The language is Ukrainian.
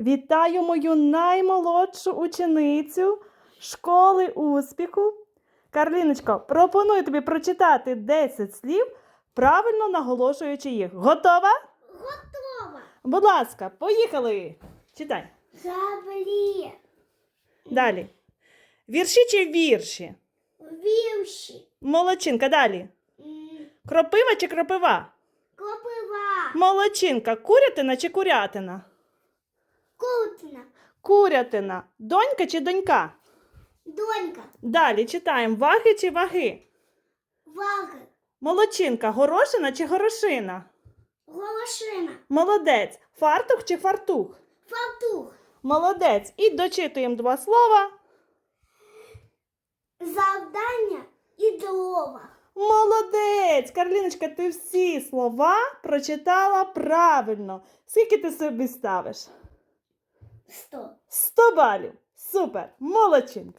Вітаю мою наймолодшу ученицю школи успіху. Карліночко, пропоную тобі прочитати 10 слів, правильно наголошуючи їх. Готова? Готова. Будь ласка, поїхали. Читай. Заблі. Далі. Вірші чи вірші? Вівші. Молодчинка, далі. Кропива чи кропива? Копива. Молодчинка, курятина чи курятина? Кутна. Курятина. Донька чи донька? Донька. Далі читаємо ваги чи ваги. Ваги. Молодчинка, горошина чи горошина? Голошина. Молодець. Фартух чи фартух? Фартух. Молодець. І дочитуємо два слова. Завдання і дрова. Молодець! Карліночка, ти всі слова прочитала правильно. Скільки ти собі ставиш? Сто. 100 балів. Супер! Молодчинка!